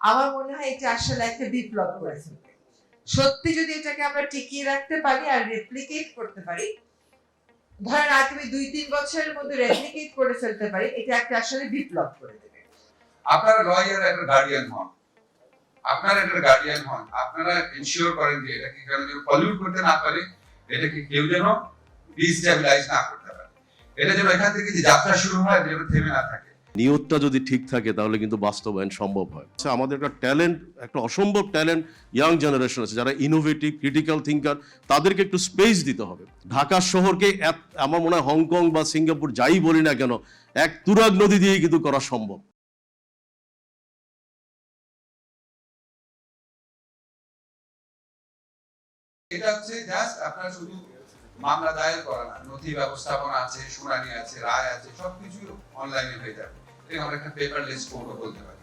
আমার মনে হয় এটা আসলে একটা বিপ্লব করে ফেলবে সত্যি যদি এটাকে আমরা টিকিয়ে রাখতে পারি আর রেপ্লিকেট করতে পারি, ধরেন আর তুমি দুই তিন বছরের মধ্যে রেপ্লিকেট করে ফেলতে পারি, এটা একটা আসলে বিপ্লব করে দেবে। আপনারা লয়ার একটা গার্ডিয়ান হন। আপনারা একটা গার্ডিয়ান হন। আপনারা করেন যে এটাকে কেন যেন পলিউট করতে না পারে, এটাকে কেউ যেন ডিস্টেবিলাইজ না করতে পারে। এটা যেন এখান থেকে যে যাত্রা শুরু হয় যেন থেমে না থাকে। নিয়তটা যদি ঠিক থাকে তাহলে কিন্তু বাস্তবায়ন সম্ভব হয়। আচ্ছা, আমাদের একটা ট্যালেন্ট একটা অসম্ভব ট্যালেন্ট ইয়াং জেনারেশন আছে যারা ইনোভেটিভ ক্রিটিক্যাল থিঙ্কার তাদেরকে একটু স্পেস দিতে হবে। ঢাকা শহরকে আমার মনে হয় হংকং বা সিঙ্গাপুর যাই বলি না কেন এক তুরাগ নদী দিয়েই কিন্তু করা সম্ভব। এটা হচ্ছে জাস্ট আপনার শুধু মামলা দায়ের করা না, নথি ব্যবস্থাপনা আছে, শুনানি আছে, রায় আছে সবকিছু অনলাইনে হয়ে যাবে। এটাকে আমরা একটা পেপারলেস কোর্টও বলতে পারি।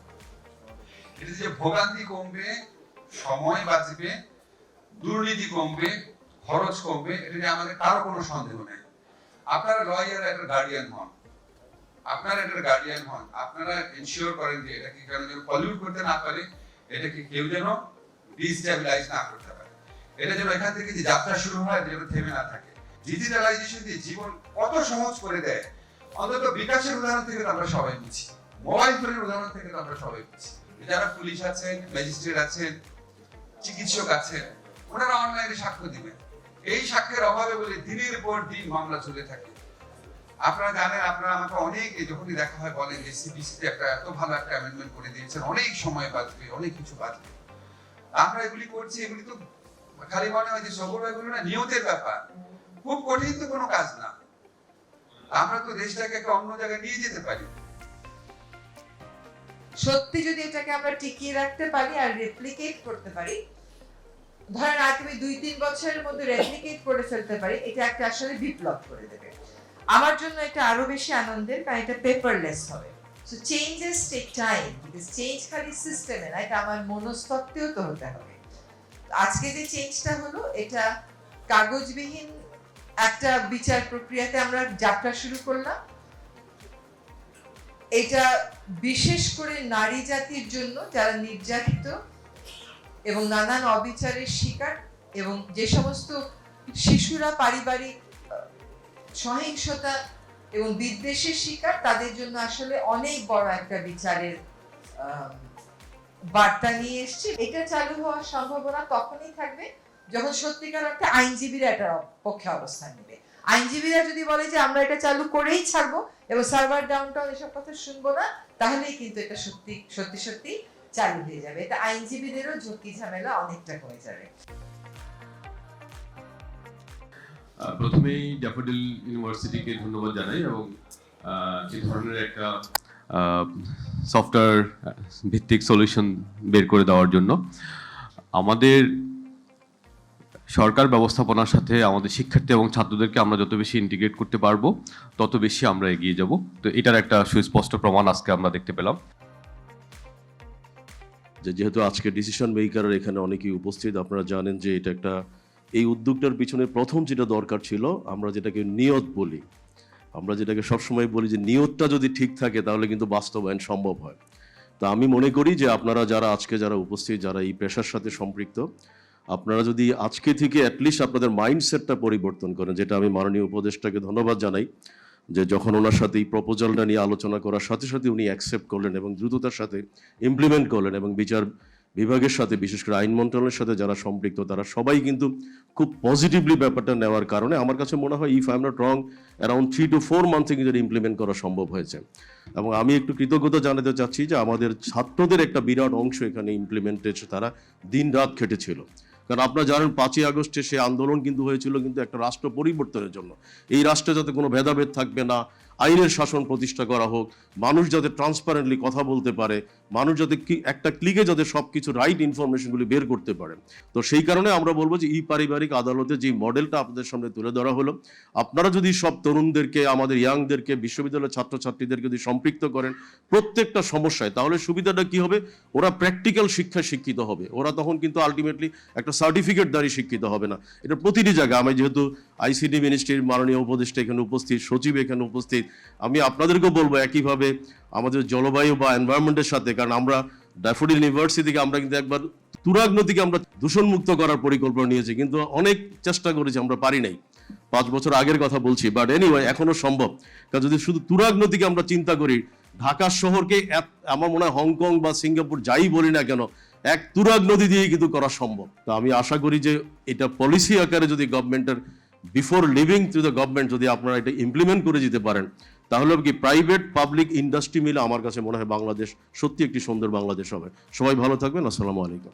এটা যে ভোগান্তি কমবে, সময় বাঁচবে, দুর্নীতি কমবে, খরচ কমবে, এটা নিয়ে আমাদের কারও কোনো সন্দেহ নেই। আপনারা লয়ার একটা গার্ডিয়ান হন। আপনারা একটা গার্ডিয়ান হন। আপনারা এনশিওর করেন যে এটাকে কেন যেন পলিউট করতে না পারে এটাকে কেউ যেন ডিস্টেবিলাইজ না করতে পারে। এটা যেন এখান থেকে যে যাত্রা শুরু হয় যেন থেমে না থাকে। ডিজিটালাইজেশন দিয়ে জীবন কত সহজ করে দেয়? অন্তত বিকাশের উদাহরণ থেকে আমরা সবাই বুঝি। মোবাইল ফোনের উদাহরণ থেকে আমরা সবাই বুঝি। যারা পুলিশ আছেন ম্যাজিস্ট্রেট আছেন, চিকিৎসক আছেন, ওনারা অনলাইনে সাক্ষ্য দিবেন। এই সাক্ষ্যের অভাবে বলে দিনের পর দিন মামলা চলে থাকে। আপনারা জানেন, আপনারা আমাকে অনেক যখনই দেখা হয় বলেন যে সিবিসিতে একটা এত ভালো একটা অ্যামেন্ডমেন্ট করে দিয়েছেন, অনেক সময় বাঁচবে অনেক কিছু বাঁচবে আমরা এগুলি করছি, এগুলি তো খালি মনে হয় যে সবর এগুলো না, নিয়তের ব্যাপার। খুব কঠিন তো কোনো কাজ না। আমরা তো দেশটাকে একটা অন্য জায়গায় নিয়ে যেতে পারি। সত্যি যদি এটাকে আমরা টিকিয়ে রাখতে পারি আর রেপ্লিকেট করতে পারি, ধরেন আর তুমি দুই তিন বছরের মধ্যে রেপ্লিকেট করে ফেলতে পারি, এটা একটা আসলে বিপ্লব করে দেবে। আমার জন্য এটা আরও বেশি আনন্দের, কারণ এটা পেপারলেস হবে। So changes take time because change খালি সিস্টেমে না, এটা আমার মনস্তত্ত্বেও তো হতে হবে। আজকে যে চেঞ্জটা হলো, এটা কাগজবিহীন একটা বিচার প্রক্রিয়াতে আমরা যাত্রা শুরু করলাম। এটা বিশেষ করে নারী জাতির জন্য যারা নির্যাতিত এবং নানান অবিচারের শিকার এবং যে সমস্ত শিশুরা পারিবারিক সহিংসতা এবং বিদ্বেষের শিকার, তাদের জন্য আসলে অনেক বড় একটা বিচারের বার্তা নিয়ে এসছে। এটা চালু হওয়ার সম্ভাবনা তখনই থাকবে যখন সত্যিকার অর্থে আইনজীবীরা এটার পক্ষে অবস্থান নেবে। আইনজীবীরা যদি বলে যে আমরা এটা চালু করেই ছাড়বো, এবং সার্ভার ডাউনটাউন এসব কথা শুনব না, তাহলেই কিন্তু এটা সত্যি সত্যি সত্যি চালু হয়ে যাবে। এটা আইনজীবীদেরও ঝুঁকি ঝামেলা অনেকটা কমে যাবে। প্রথমেই ড্যাফোডিল ইউনিভার্সিটিকে ধন্যবাদ জানাই, এবং এই ধরনের একটা সফটওয়্যার ভিত্তিক সলিউশন বের করে দেওয়ার জন্য। আমাদের সরকার ব্যবস্থাপনার সাথে আমাদের শিক্ষার্থী এবং ছাত্রদেরকে আমরা যত বেশি ইন্টিগ্রেট করতে পারব, তত বেশি আমরা এগিয়ে যাব। তো এটার একটা সুস্পষ্ট প্রমাণ আজকে আমরা দেখতে পেলাম। যে যেহেতু আজকে ডিসিশন মেকারের এখানে অনেকেই উপস্থিত, আপনারা জানেন যে এটা একটা, এই উদ্যোগটার পিছনে প্রথম যেটা দরকার ছিল, আমরা যেটাকে নিয়ত বলি। আমরা যেটাকে সবসময় বলি যে নিয়তটা যদি ঠিক থাকে, তাহলে কিন্তু বাস্তবায়ন সম্ভব হয়। তা আমি মনে করি যে আপনারা যারা আজকে যারা উপস্থিত, যারা এই পেশার সাথে সম্পৃক্ত আপনারা যদি আজকে থেকে অ্যাটলিস্ট আপনাদের মাইন্ডসেটটা পরিবর্তন করেন, যেটা আমি মাননীয় উপদেষ্টাকে ধন্যবাদ জানাই, যে যখন ওনার সাথে এই প্রপোজালটা নিয়ে আলোচনা করার সাথে সাথে উনি অ্যাকসেপ্ট করলেন এবং দ্রুততার সাথে ইমপ্লিমেন্ট করলেন এবং বিচার বিভাগের সাথে, বিশেষ করে আইন মন্ত্রণালয়ের সাথে যারা সম্পৃক্ত, তারা সবাই কিন্তু খুব পজিটিভলি ব্যাপারটা নেওয়ার কারণে আমার কাছে মনে হয় if I am not wrong around three two four মান্থে কিন্তু ইমপ্লিমেন্ট করা সম্ভব হয়েছে। এবং আমি একটু কৃতজ্ঞতা জানাতে চাচ্ছি যে আমাদের ছাত্রদের একটা বিরাট অংশ এখানে ইমপ্লিমেন্টের তারা দিন রাত খেটেছিল। কারণ আপনারা জানেন পাঁচই আগস্টে সে আন্দোলন কিন্তু হয়েছিল কিন্তু একটা রাষ্ট্র পরিবর্তনের জন্য। এই রাষ্ট্রে যাতে কোনো ভেদাভেদ থাকবে না, আইনের শাসন প্রতিষ্ঠা করা হোক, মানুষ যাতে ট্রান্সপারেন্টলি কথা বলতে পারে মানুষ যাতে একটা ক্লিকে যাতে সব কিছু রাইট ইনফরমেশনগুলি বের করতে পারে। তো সেই কারণে আমরা বলব যে ই পারিবারিক আদালতে যে মডেলটা আপনাদের সামনে তুলে ধরা হলো, আপনারা যদি সব তরুণদেরকে, আমাদের ইয়াংদেরকে বিশ্ববিদ্যালয়ের ছাত্রছাত্রীদেরকে যদি সম্পৃক্ত করেন প্রত্যেকটা সমস্যায়, তাহলে সুবিধাটা কি হবে? ওরা প্র্যাকটিক্যাল শিক্ষায় শিক্ষিত হবে। ওরা তখন কিন্তু আলটিমেটলি একটা সার্টিফিকেট দাঁড়িয়ে শিক্ষিত হবে না। এটা প্রতিটি জায়গায়। আমি যেহেতু আইসিডি মিনিস্ট্রির মাননীয় উপদেষ্টা এখানে উপস্থিত, সচিব এখানে উপস্থিত। আমি আপনাদেরকেও বলব একইভাবে আমাদের জলবায়ু বা এনভায়রনমেন্টের সাথে, কারণ আমরা ড্যাফোডিল ইউনিভার্সিটি থেকে আমরা কিন্তু একবার তুরাগ নদীকে আমরা দূষণমুক্ত করার পরিকল্পনা নিয়েছি, কিন্তু অনেক চেষ্টা করেছি, আমরা পারি নাই। পাঁচ বছর আগের কথা বলছি বাট এনিওয়ে এখনও সম্ভব। কারণ যদি শুধু তুরাগ নদীকে আমরা চিন্তা করি ঢাকা শহরকে আমার মনে হয় হংকং বা সিঙ্গাপুর যাই বলি না কেন, এক তুরাগ নদী দিয়ে কিন্তু করা সম্ভব। তো আমি আশা করি যে এটা পলিসি আকারে যদি গভর্নমেন্টের before leaving to the government যদি আপনারা এটা ইমপ্লিমেন্ট করে যেতে পারেন, তাহলে কি প্রাইভেট পাবলিক ইন্ডাস্ট্রি মিলে আমার কাছে মনে হয় বাংলাদেশ সত্যি একটি সুন্দর বাংলাদেশ হবে। সবাই ভালো থাকবেন, আসসালামু আলাইকুম।